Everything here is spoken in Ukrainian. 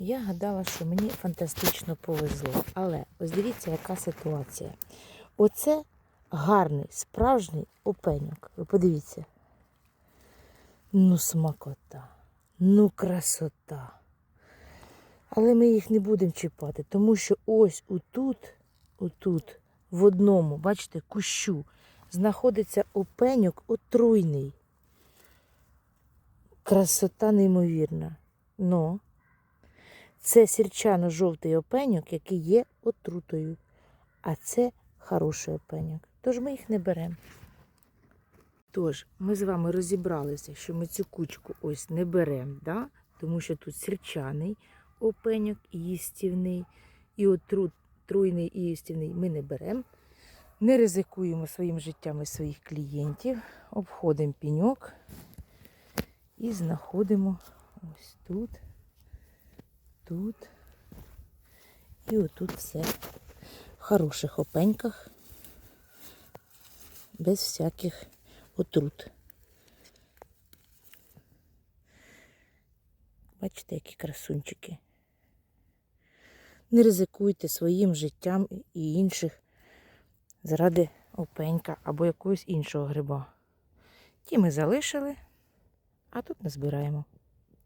Я гадала, що мені фантастично повезло. Але ось дивіться, яка ситуація. Оце гарний, справжній опеньок. Ви подивіться. Ну, смакота, ну красота. Але ми їх не будемо чіпати, тому що ось отут, отут, в одному, бачите, кущу, знаходиться опеньок отруйний. Красота неймовірна. Но це сірчано-жовтий опеньок, який є отрутою. А це хороший опеньок. Тож ми їх не беремо. Тож, ми з вами розібралися, що ми цю кучку ось не беремо, да? тому що тут сірчаний опеньок і їстівний, і отрут, труйний і їстівний ми не беремо. Не ризикуємо своїм життям і своїх клієнтів, обходимо піньок і знаходимо ось тут, тут і отут все в хороших опеньках, без всяких отрут. Бачите, які красунчики. Не ризикуйте своїм життям і інших заради опенька або якогось іншого гриба. Ті ми залишили, а тут назбираємо.